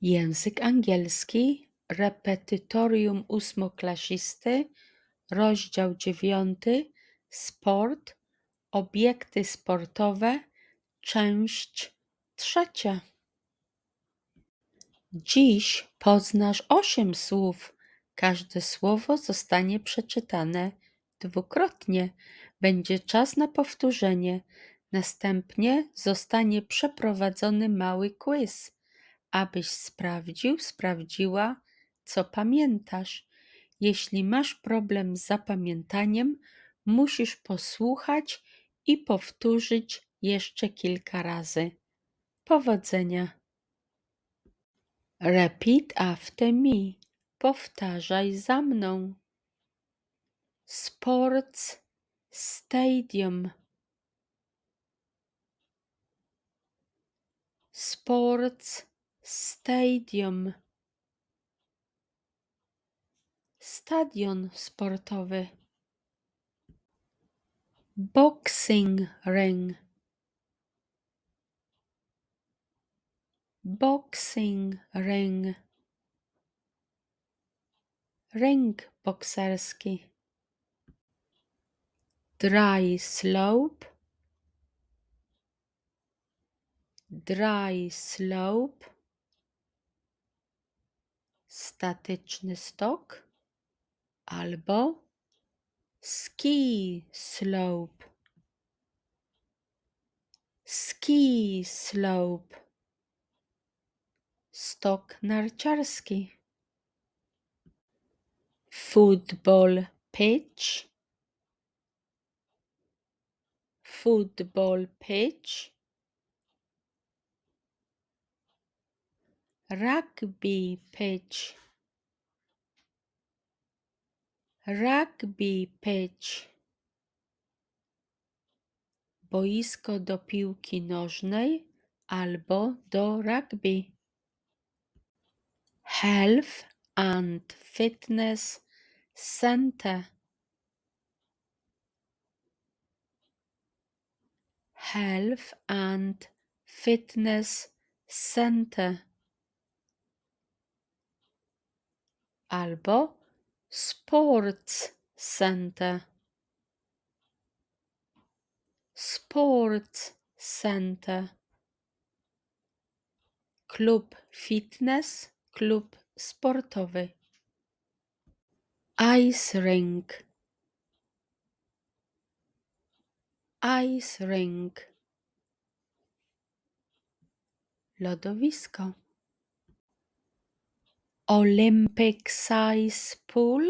Język angielski, repetytorium ósmoklasisty, rozdział dziewiąty, sport, obiekty sportowe, część trzecia. Dziś poznasz osiem słów. Każde słowo zostanie przeczytane dwukrotnie. Będzie czas na powtórzenie. Następnie zostanie przeprowadzony mały quiz abyś sprawdził, sprawdziła, co pamiętasz. Jeśli masz problem z zapamiętaniem, musisz posłuchać i powtórzyć jeszcze kilka razy. Powodzenia. Repeat after me. Powtarzaj za mną. Sports stadium. Sports Stadium. Stadion sportowy. Boxing ring. Boxing ring. Ring bokserski. Dry slope. Dry slope statyczny stok albo ski slope. Ski slope. Stok narciarski. Football pitch. Football pitch. Rugby pitch. Rugby pitch. Boisko do piłki nożnej albo do rugby. Health and fitness center. Health and fitness center albo Sports Center. Sports Center. Klub fitness, klub sportowy. Ice rink. Ice rink. Lodowisko. Olympic size pool?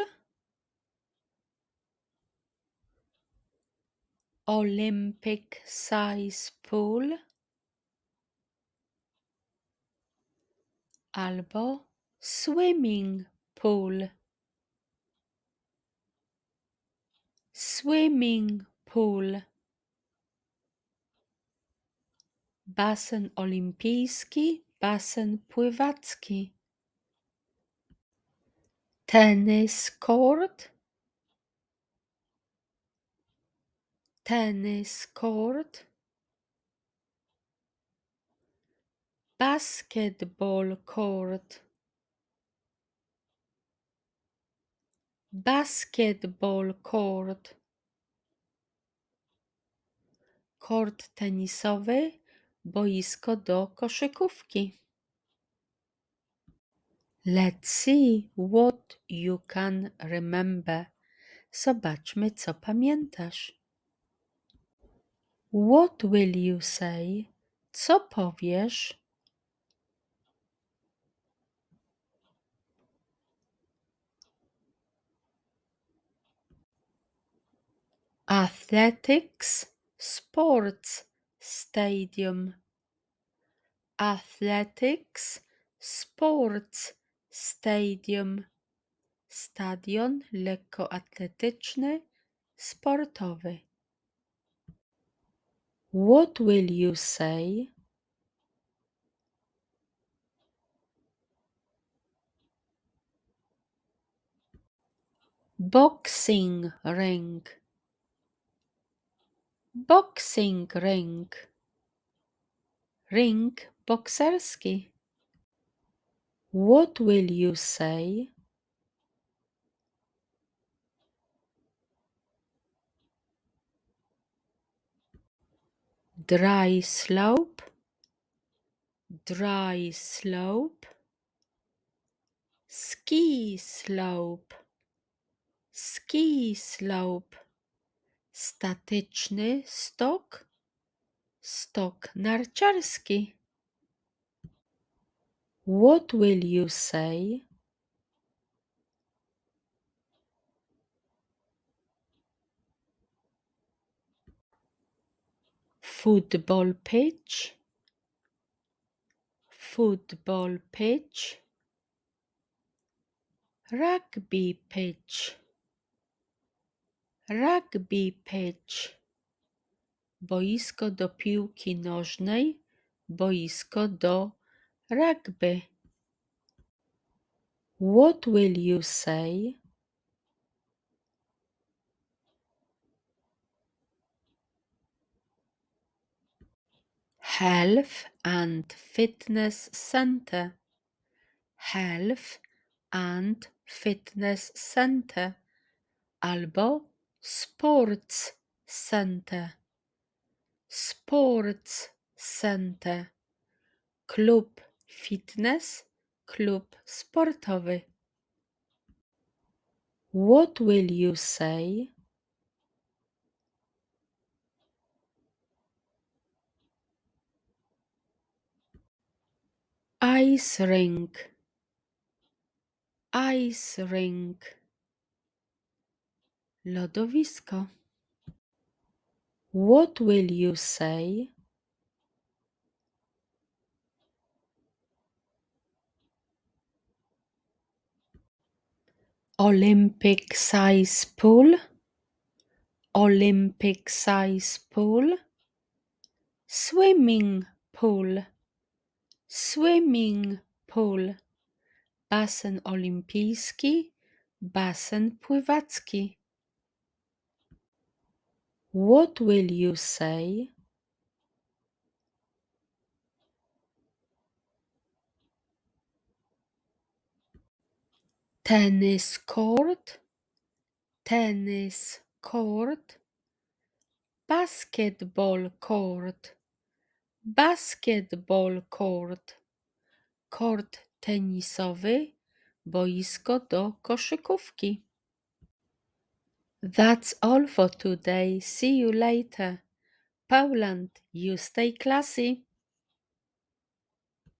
Olympic size pool? Albo swimming pool. Swimming pool. Basen olimpijski basen pływacki tennis court? Tennis court? Basketball court? Basketball court? Kort tenisowy boisko do koszykówki Let's see what you can remember. Zobaczmy, co pamiętasz. What will you say? Co powiesz? Athletics Sports Stadium. Athletics Sports Stadium stadion lekkoatletyczny, sportowy. What will you say? Boxing ring. Boxing ring. Ring bokserski. What will you say? Dry slope, dry slope, ski slope, ski slope, statyczny stok, stok narciarski. What will you say? Football pitch, football pitch, rugby pitch, rugby pitch, boisko do piłki nożnej, boisko do rugby. What will you say? Health and Fitness Center. Health and Fitness Center albo Sports Center. Sports Center. Klub fitness, klub sportowy. What will you say? Ice rink. Ice rink. Lodowisko. What will you say? Olympic size pool. Olympic size pool. Swimming pool. Swimming pool. Basen olimpijski. Basen pływacki. What will you say? Tennis court, tennis court, basketball court, basketball court, kort tenisowy, boisko do koszykówki. That's all for today. See you later. Pauland, you stay classy.